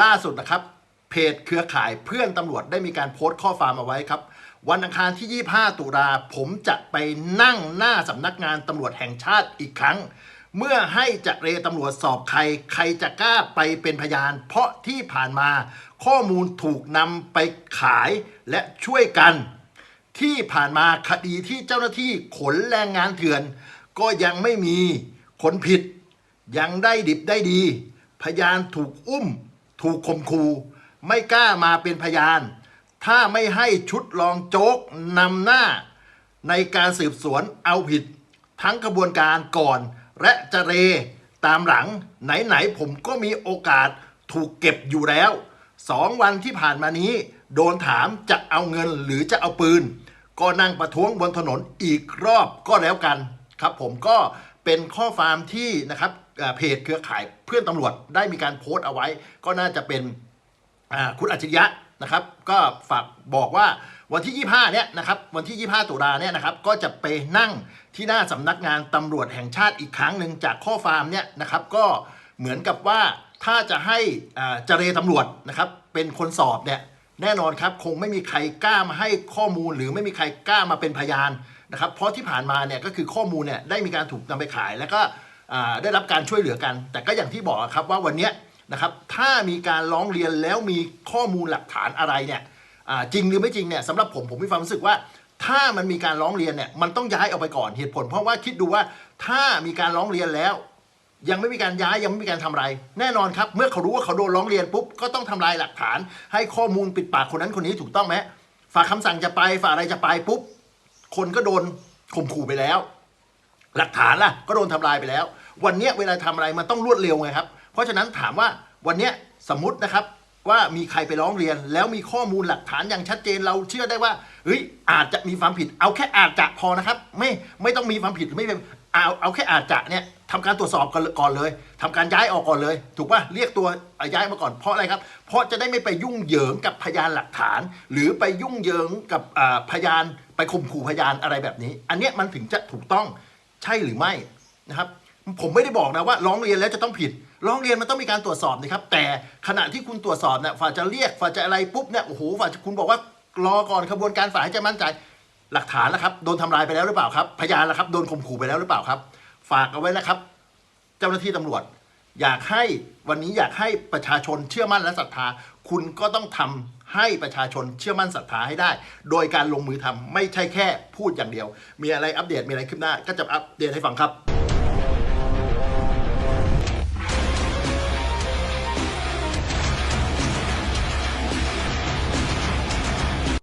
ล่าสุดนะครับ เพจเครือข่ายเพื่อนตำรวจได้มีการโพสต์ข้อความเอาไว้ครับ วันอังคารที่ 25 ตุลาผมจะไปนั่งหน้าสำนักงานตำรวจแห่งชาติอีกครั้ง เมื่อให้จะเรตำรวจสอบใคร ใครจะกล้าไปเป็นพยาน เพราะที่ผ่านมาข้อมูลถูกนำไปขายและช่วยกัน ที่ผ่านมาคดีที่เจ้าหน้าที่ขนแรงงานเถื่อน ก็ยังไม่มีคนผิด ยังได้ดิบได้ดี พยานถูกอุ้ม ถูกข่มขู่ไม่กล้ามาเป็นพยาน ถ้าไม่ให้ชุดรองโจ๊กนำหน้า ในการสืบสวนเอาผิด ทั้งกระบวนการก่อน และจะเรตามหลัง ไหนๆผมก็มีโอกาสถูกเก็บอยู่แล้วสองวันที่ผ่านมานี้ โดนถามจะเอาเงินหรือจะเอาปืน ก็นั่งประท้วงบนถนนอีกรอบก็แล้วกัน ครับผมก็ เป็นข้อความที่นะครับเพจเครือข่ายเพื่อนตำรวจได้มีการโพสต์เอาไว้ ก็น่าจะเป็นคุณอัจฉริยะนะครับก็ฝากบอกว่าวันที่ 25 เนี่ยนะครับวันที่ 25 ตุลาเนี่ยนะครับก็จะไปนั่งที่หน้าสำนักงานตำรวจแห่งชาติอีกครั้งหนึ่งจากข้อความเนี่ยนะครับก็เหมือนกับว่าถ้าจะให้เจรตำรวจนะครับเป็นคนสอบเนี่ยแน่นอนครับคงไม่มีใครกล้ามาให้ข้อมูลหรือไม่มีใครกล้ามาเป็นพยาน นะครับเพราะที่ผ่านมาเนี่ยก็คือข้อมูลเนี่ยได้มีการถูกนำไปขาย แล้วก็ได้รับการช่วยเหลือกัน แต่ก็อย่างที่บอกครับว่าวันนี้นะครับถ้ามีการร้องเรียนแล้วมีข้อมูลหลักฐานอะไรเนี่ยจริงหรือไม่จริงเนี่ยสำหรับผมผมมีความรู้สึกว่า ถ้ามันมีการร้องเรียนเนี่ยมันต้องย้ายออกไปก่อนเหตุผล เพราะว่าคิดดูว่าถ้ามีการร้องเรียนแล้ว ยังไม่มีการย้ายยังไม่มีการทำอะไร แน่นอนครับ เมื่อเขารู้ว่าเขาโดนร้องเรียนปุ๊บก็ต้องทำลายหลักฐาน ให้ข้อมูลปิดปากคนนั้นคนนี้ถูกต้องไหมฝากคำสั่งจะไปฝากอะไรจะไปปุ๊บ คนก็โดนข่มขู่ไปแล้ว หลักฐานล่ะก็โดนทำลายไปแล้ว วันนี้เวลาทำอะไรมันต้องรวดเร็วไงครับ เพราะฉะนั้นถามว่าวันนี้สมมตินะครับว่ามีใครไปร้องเรียน แล้วมีข้อมูลหลักฐานอย่างชัดเจนเราเชื่อได้ว่าเฮ้ยอาจจะมีความผิด เอาแค่อาจจะพอนะครับ ไม่ไม่ต้องมีความผิดหรือไม่เป็น เอาเอาแค่อาจจะเนี่ยทำการตรวจสอบกันก่อนเลยทำการย้ายออกก่อนเลย ถูกป่ะเรียกตัวย้ายมาก่อนเพราะอะไรครับ เพราะจะได้ไม่ไปยุ่งเหยิงกับพยานหลักฐาน หรือไปยุ่งเหยิงกับพยานไปข่มขู่พยานอะไรแบบนี้ อันเนี้ยมันถึงจะถูกต้องใช่หรือไม่นะครับ ผมไม่ได้บอกนะว่าร้องเรียนแล้วจะต้องผิดร้องเรียนมันต้องมีการตรวจสอบนะครับ แต่ขณะที่คุณตรวจสอบเนี่ยฝ่ายจะเรียกฝ่ายจะอะไรปุ๊บเนี่ยโอ้โหฝ่ายคุณบอกว่ารอก่อนขบวนการฝ่ายให้จะมั่นใจ หลักฐานแล้วครับโดนทำลายไปแล้วหรือเปล่าครับ พยานแล้วครับโดนข่มขู่ไปแล้วหรือเปล่าครับ ฝากเอาไว้นะครับ เจ้าหน้าที่ตำรวจ อยากให้วันนี้อยากให้ประชาชนเชื่อมั่นและศรัทธา คุณก็ต้องทำให้ประชาชนเชื่อมั่นศรัทธาให้ได้ โดยการลงมือทำไม่ใช่แค่พูดอย่างเดียว มีอะไรอัปเดตมีอะไรขึ้นหน้า ก็จะอัปเดตให้ฟังครับ